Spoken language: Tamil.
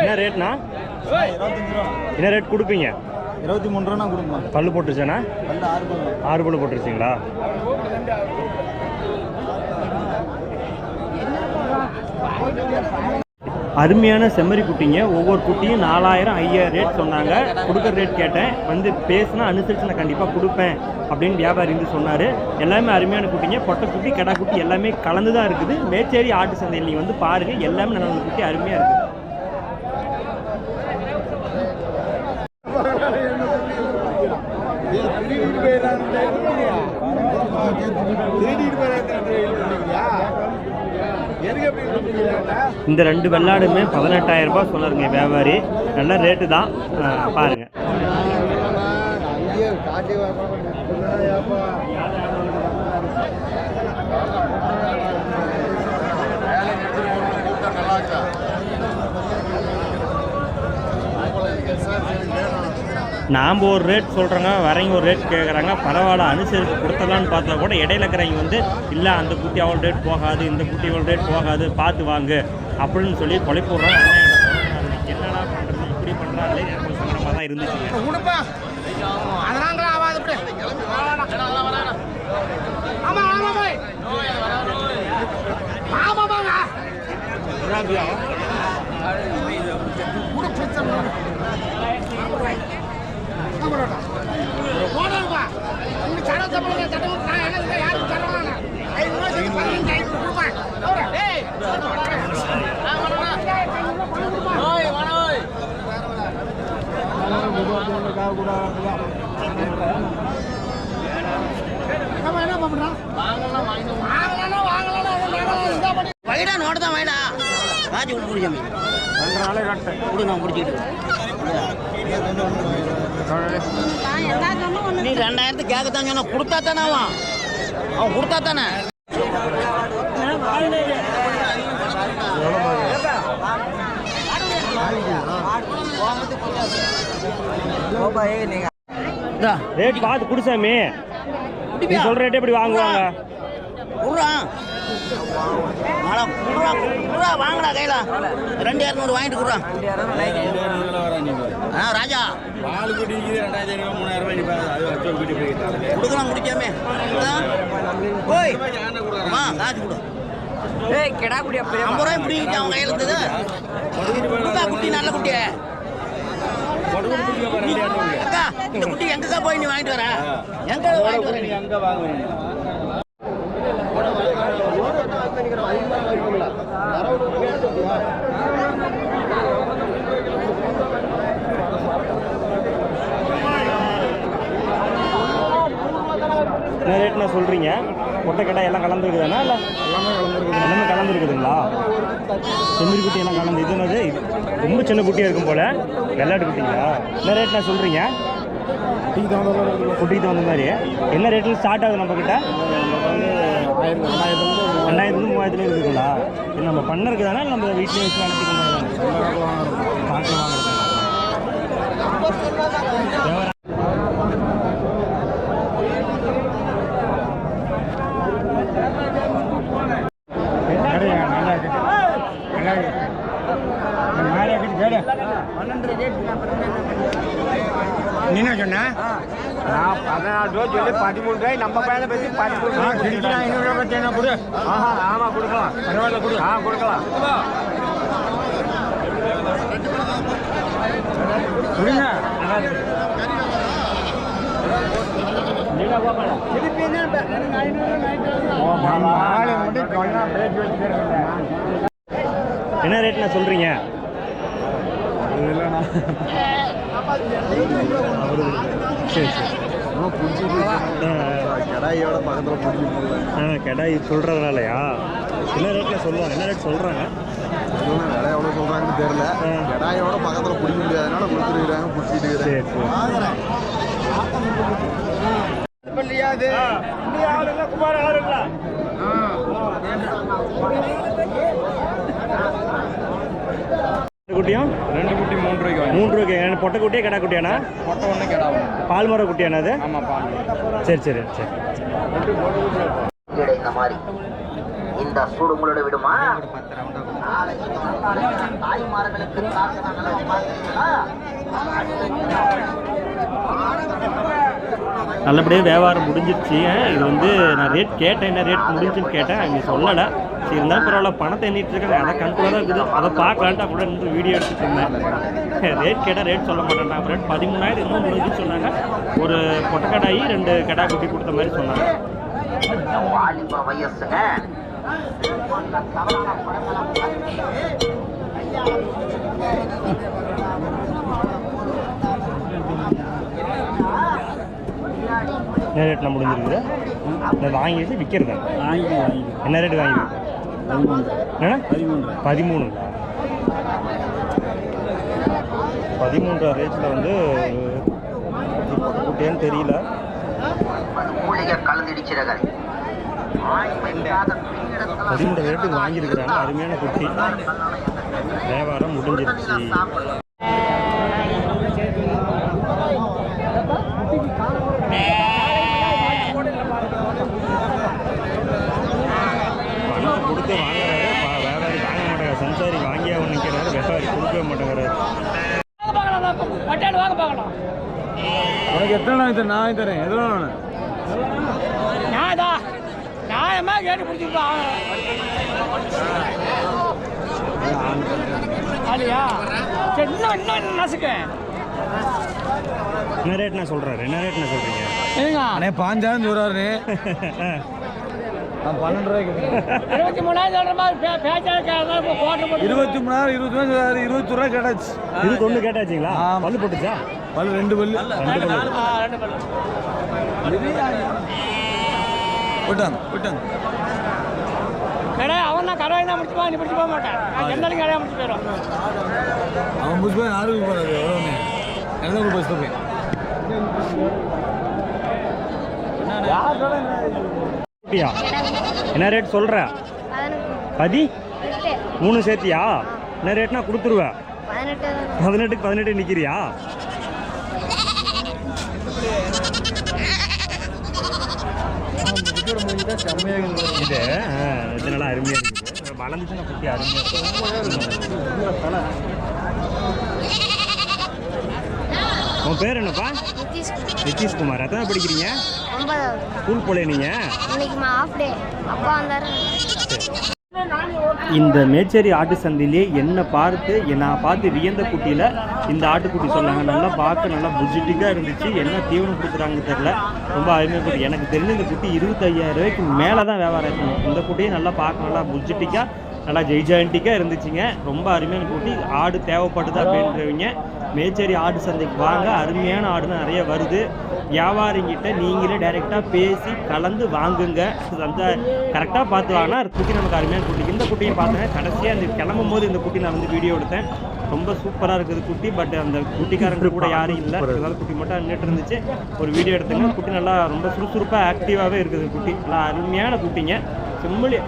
என்ன ரேட்னா என்ன ரேட் கொடுப்பீங்க? இருபத்தி மூணு ரூபா கொடுப்போம் பல்லு போட்டுருச்சாண்ணா ஆறு பல்லு போட்டுருச்சிங்களா? அருமையான செம்மறி குட்டிங்க. ஒவ்வொரு குட்டியும் நாலாயிரம் ஐயாயிரம் ரேட் சொன்னாங்க. கொடுக்குற ரேட் கேட்டேன். வந்து பேசினா அனுசரித்து நான் கண்டிப்பாக கொடுப்பேன் அப்படின்னு வியாபாரி வந்து சொன்னார். எல்லாமே அருமையான குட்டிங்க. பொட்டை குட்டி கடா குட்டி எல்லாமே கலந்து தான் இருக்குது. மேச்சேரி ஆட்டு சந்தையில் நீங்கள் வந்து பாருங்கள் எல்லாமே நல்ல குட்டி அருமையாக இருக்குது இந்த ரெண்டு வெள்ளாடுமே பதினெட்டாயிரம் ரூபாய் சொன்னாருங்க வியாபாரி. நல்ல ரேட்டு தான். பாருங்கள் நாம் ஒரு ரேட் சொல்கிறோங்க வரவங்க ஒரு ரேட் கேட்குறாங்க பரவாயில்ல அனுசரித்து கொடுத்தலான்னு பார்த்தா கூட இடையில இருக்கிறவங்க வந்து இல்லை அந்த குட்டி அவ்வளோ ரேட் போகாது இந்த குட்டி இவ்வளோ ரேட் போகாது பார்த்து வாங்கு. அப்படின்னு சொல்லி கொலை போடுறாங்க என்னடா பண்ணுறது இப்படி பண்ணுறாங்களே எனக்கு சங்கடமாக தான் இருந்துச்சுங்க. கொடுப்பா அதனால ஆகாது இப்படி ஆமா ஆமா போய் ஆமா வாங்க போடுறப்பா இன்னும் சடம் தப்பல சட்டம் நான் என்ன யாரும் தரவாங்க ஐநூறு ரூபாய் சேர்த்து பதினஞ்சு ஐநூறு கொடுப்பேன் ஏய் நம்ம என்ன பண்றோம் வாங்கலாம் வாங்கலாம் வாங்கலாம் வைடா நோட்டு தான் வைடா ராஜி விட்டு பிடிச்சாமி விடு நான் பிடிச்சிக்கிட்டு நீ ரெண்டாயிரத்து கேட்கத்தான் சொன்ன கொடுத்தா தானே அவன் அவன் கொடுத்தா தானே ரேட் பார்த்து குடிசாமி நீ சொல்கிற ரேட்டே இப்படி வாங்குவாங்க? வாங்கடா கையில. ரெண்டு இரநூறு வாங்கிட்டு குர்ரா ஆ ராஜா. பால் குட்டி ரெண்டாயிரத்தி ஐநூறு மூணாயிரம் ரூபாய் கொடுக்கலாம் முடிக்காமே ஓய். அம்மா காசு கொடு. ஏய் கெடா குடியா ஐம்பது ரூபாய் பிடிக்கிட்டு அவன் கையில் இருந்தது கொடுத்தா குட்டி நல்ல குட்டி அக்கா இந்த குட்டி எங்கக்கா போய் நீ வாங்கிட்டு வர எங்க வாங்கிட்டு வர நீ அங்கே வாங்குவீங்க என்ன ரேட்னா சொல்கிறீங்க கொட்டை கடை எல்லாம் கலந்துருக்குதாண்ணா இல்லை? எல்லாமே கலந்துருக்கு எல்லாமே கலந்துருக்குதுங்களா? செம்மறி குட்டி எல்லாம் கலந்து இது என்னது? இது ரொம்ப சின்ன குட்டியாக இருக்கும் போல். வெள்ளாட்டு குட்டிங்களா? என்ன ரேட்னா சொல்கிறீங்க டீ தகுந்த குட்டிக்கு தகுந்த மாதிரி. என்ன ரேட்டில் ஸ்டார்ட் ஆகுது நம்மக்கிட்ட ரெண்டாயிரத்துலேருந்து மூவாயிரத்துல இருக்குதுங்களா இது நம்ம பண்ண இருக்குதானா இல்லை நம்ம வீட்டிலே வச்சு வளர்த்தி கொண்டு வரதானே காட்டில் வாங்குறது என்ன சொன்ன நான் பதினாறு ரூபா சொல்லி பதிமூணு ரூபாய் நம்ம பையனை பற்றி பதிமூணு ரூபாய் ஐநூறு ரூபாய் பற்றி என்ன கொடு? ஆஹா ஆமா கொடுக்கலாம். பரவாயில்ல கொடு. ஆ கொடுக்கலாம். கொடுங்க என்ன ரேட்னா சொல்கிறீங்க சரி சரி. கடாயோட பக்கத்தில் பிடிச்சி கடாய் சொல்கிறதுனாலயா என்ன ரேட்டில் சொல்லுவாங்க? என்ன ரேட் சொல்கிறாங்க விலை எவ்வளோ சொல்கிறாங்கன்னு தெரியல. ஆ. கடாயோட பக்கத்தில் பிடிக்க முடியாதனால கொடுத்துருக்குறாங்க பிடிச்சிட்டு சரி இருக்கிறேன் சரி இல்லையாது குமார் ஆளுங்களா? குட்டியும் ரெண்டு குட்டி மூணு ரூபாய்க்கு வாங்கி மூன்று ரூபாய்க்கு என்ன பொட்டை குட்டியா கடா குட்டியாண்ணா? பொட்டை ஒன்று கிடாவும் பால் மர குட்டியாண்ணா அது? ஆமாம் பால் சரி சரி சரி. இந்த சூடு உங்களோட விடுமா? தாய்மார்களுக்கு நல்லபடியாக வியாபாரம் முடிஞ்சிருச்சு. இது வந்து நான் ரேட் கேட்டேன். என்ன ரேட் முடிஞ்சுன்னு கேட்டேன். அவங்க சொல்லலை. சரி இருந்தாலும் பரவாயில்ல பணத்தை எண்ணிட்டு இருக்காங்க. அதை கண்ட்ரோலாக தான் இருக்குது. அதை பார்க்கலான்ட்டு கூட இருந்து வீடியோ எடுத்துட்டு இருந்தேன். ரேட் கேட்டால் ரேட் சொல்ல மாட்டேன் நான் ரேட் பதிமூணாயிரம் இன்னும் முடிஞ்சுன்னு சொன்னாங்க. ஒரு கொட்டக்கடாயி ரெண்டு கடா குட்டி கொடுத்த மாதிரி சொன்னாங்க. வயசுங்க என்ன ரேட்டில் முடிஞ்சிருக்குது? வாங்கிட்டு விற்கிறது என்ன ரேட் வாங்கிருக்கு என்ன பதிமூன்று. ரேட்டில் வந்து குட்டியான்னு தெரியல. மூலிகை கலந்துடிச்சிருக்காரு பதிமூன்று ரேட்டுக்கு வாங்கியிருக்கிறாங்க. அருமையான குட்டி. வியாபாரம் முடிஞ்சிருச்சு பணத்தை கொடுத்து வாங்குறாரு பா- வியாபாரி வாங்க மாட்டேங்கிறார் சம்சாரி வாங்கியே அவன் நிற்கிறாரு வியாபாரி கொடுக்கவே மாட்டேங்கிறாரு உனக்கு எத்தனை நாள் தரேன் நான் வாங்கி தரேன். எவ்வளோ வேணும் நியாயதா நியாயமா கேட்டு பிடிச்சிருப்பா அப்படியா சரி இன்னும் இன்னும் நசுக்கு என்ன ரேட் நான் சொல்கிறாரு என்ன ரேட் நான் சொல்கிறீங்க ஏங்க அண்ணே பாஞ்சாயிரம் சொல்கிறாரு நான் பன்னெண்டு ரூபாய்க்கு இருபத்தி மூணாயிரம் சொல்ற மாதிரி பே பேச்சாக இருபத்தி மூணாயிரம் இருபத்தி மூணு சொல்றாரு இருபத்தி ரூபா கேட்டாச்சு. இது ஒன்று கேட்டாச்சுங்களா. பல்லு போட்டுச்சா? பல்லு ரெண்டு பல்லு. ரெண்டு பல்லு. விட்டாங்க விட்டாங்க கடை அவன் தான் கடை முடிச்சு நீ பிடிச்சி போக மாட்டேன் எந்த கடையாக முடிச்சு போயிடும் அவன் புதுசு போய் ஆறு போகிறாரு எவ்வளோன்னு போய். என்ன ரேட் சொல்கிற பதி? மூணு சேர்த்தியா என்ன ரேட்னா கொடுத்துருவேன் பதினெட்டுக்கு பதினெட்டு நிற்கிறியா இது இது நல்லா அருமையாக இருக்குது வளர்ந்துச்சுன்னா குட்டி அருமையாக இருக்கும் உன் பேர் என்னப்பா? நிதிஷ்குமார். எத்தனை படிக்கிறீங்க? ஸ்கூல் போல நீங்கள் இன்னைக்கு ஆஃப் டே அப்பா வந்தாரு. இந்த மேச்சேரி ஆட்டு சந்தையிலே என்னை பார்த்து நான் பார்த்து வியந்த குட்டியில் இந்த ஆட்டுக்குட்டி சொன்னாங்க. நல்லா பார்க்க நல்லா புஜிட்டிக்காக இருந்துச்சு. என்ன தீவனம் கொடுக்குறாங்க தெரில ரொம்ப அருமையாக குட்டி எனக்கு தெரிஞ்ச இந்த குட்டி இருபத்தையாயிரம் ரூபாய்க்கு மேலே தான் வியாபாரம் இருக்கணும் இந்த குட்டியை நல்லா பார்க்க நல்லா புஜிட்டிக்காக நல்லா ஜெய்ஜாயிண்டிக்காக இருந்துச்சுங்க. ரொம்ப அருமையான குட்டி. ஆடு தேவைப்படுது அப்படின்றவங்க மேச்சேரி ஆடு சந்தைக்கு வாங்க. அருமையான ஆடுன்னு நிறைய வருது. வியாபாரிங்கிட்ட நீங்களே டைரெக்டாக பேசி கலந்து வாங்குங்க. அந்த கரெக்டாக பார்த்து வாங்கினா குட்டி நமக்கு அருமையான குட்டி. இந்த குட்டியும் பார்த்தேன் கடைசியாக இந்த கிளம்பும் போது இந்த குட்டி நான் வந்து வீடியோ எடுத்தேன். ரொம்ப சூப்பராக இருக்குது குட்டி பட் அந்த குட்டிக்காரங்க கூட யாரும் இல்லை. அதனால குட்டி மட்டும் நின்றுட்டு இருந்துச்சு. ஒரு வீடியோ எடுத்துங்க. குட்டி நல்லா ரொம்ப சுறுசுறுப்பாக ஆக்டிவாகவே இருக்குது குட்டி. நல்லா அருமையான குட்டிங்க. செம்மொழி.